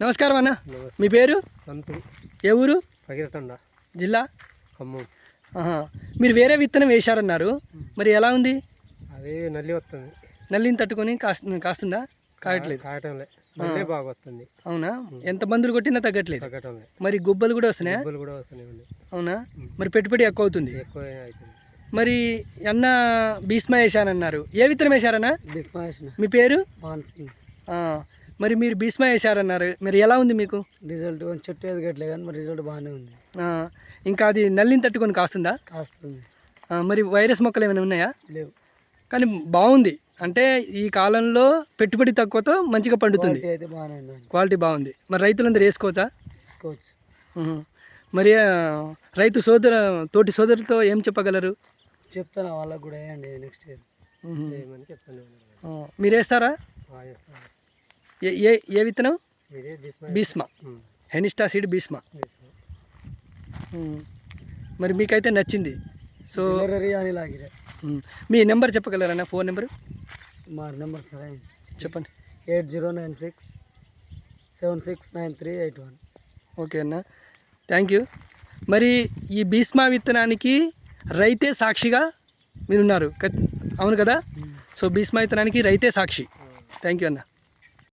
నమస్కారం అన్న. మీ పేరు? సంతు. ఏ ఊరు? భగీరథండ. జిల్లా? ఖమ్మం. మీరు వేరే విత్తనం వేశారన్నారు. మరి ఎలా ఉంది? అది నల్లి వస్తుంది. నల్లిని తట్టుకొని కాస్తు కాస్తుందా? కాయట్లేదు. కాయటంలే. నల్లి బాగా వస్తుంది అవునా ఎంత మందులు కొట్టినా తగ్గట్లేదు. తగ్గటంలే. మరి గుబ్బలు కూడా వస్తున్నాయా? డబ్బులు కూడా వస్తున్నాయి అవునా? మరి పెట్టుబడి ఎక్కువ అవుతుంది ఎక్కువ అవుతుంది. మరి అన్న భీష్మ వేశానన్నారు. ఏ విత్తనం వేశారన్నా? డిస్పాషన్ మీ పేరు? మాన్సింగ్. మరి మీరు భీష్మ వేశారన్నారు. మరి ఎలా ఉంది మీకు? రిజల్ట్ చెట్టు ఎదగట్లే కానీ మరి రిజల్ట్ బాగానే ఉంది. ఇంకా అది నల్లిని తట్టుకొని కాస్తుందా? కాస్తుంది. మరి వైరస్ మొక్కలు ఏమైనా ఉన్నాయా? లేవు. కానీ బాగుంది. అంటే ఈ కాలంలో పెట్టుబడి తక్కువతో మంచిగా పండుతుంది. క్వాలిటీ బాగుంది. మరి రైతులందరూ వేసుకోవచ్చా? తీసుకోవచ్చు ఉహు. మరి రైతు సోదర తోటి సోదరులతో ఏం చెప్పగలరు? చెప్తాను వాళ్ళకి కూడా నెక్స్ట్ ఇయర్ మీరు వేస్తారా? ఏ ఏ ఏ విత్తనం? భీష్మ హెనిస్టా సీడ్ భీష్మ. మరి మీకైతే నచ్చింది. సో. మీ నెంబర్ చెప్పగలరా ఫోన్ నెంబర్? మా నెంబర్ సరే. చెప్పండి. Eight zero nine six seven six nine three eight one. Okay అన్న. Thank you. మరి ఈ భీష్మ విత్తనానికి రైతే సాక్షిగా మీరున్నారు. అవును కదా? సో భీష్మ విత్తనానికి రైతే సాక్షి. థ్యాంక్ యూ అన్న.